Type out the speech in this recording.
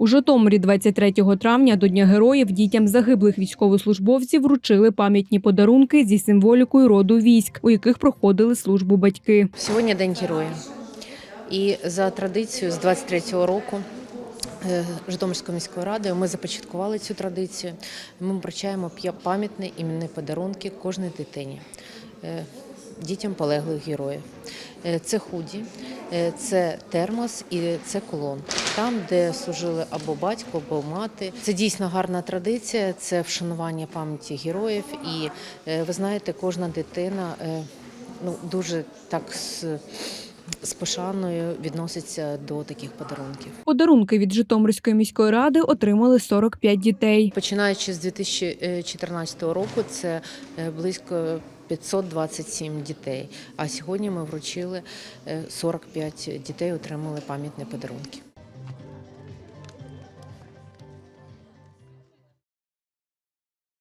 У Житомирі 23 травня до Дня героїв дітям загиблих військовослужбовців вручили пам'ятні подарунки зі символікою роду військ, у яких проходили службу батьки. Сьогодні День героя. І за традицією з 23-го року е, Житомирською міською радою ми започаткували цю традицію. Ми вручаємо пам'ятні іменні подарунки кожній дитині, е, дітям полеглих героїв. Е, Це худі, е, це термос і це колон. Там, де служили або батько, або мати. Це дійсно гарна традиція, це вшанування пам'яті героїв. І е, ви знаєте, кожна дитина ну, дуже так з, пошаною відноситься до таких подарунків. Подарунки від Житомирської міської ради отримали 45 дітей. Починаючи з 2014 року, це е, близько 527 дітей. А сьогодні ми вручили е, 45 дітей, отримали пам'ятні подарунки.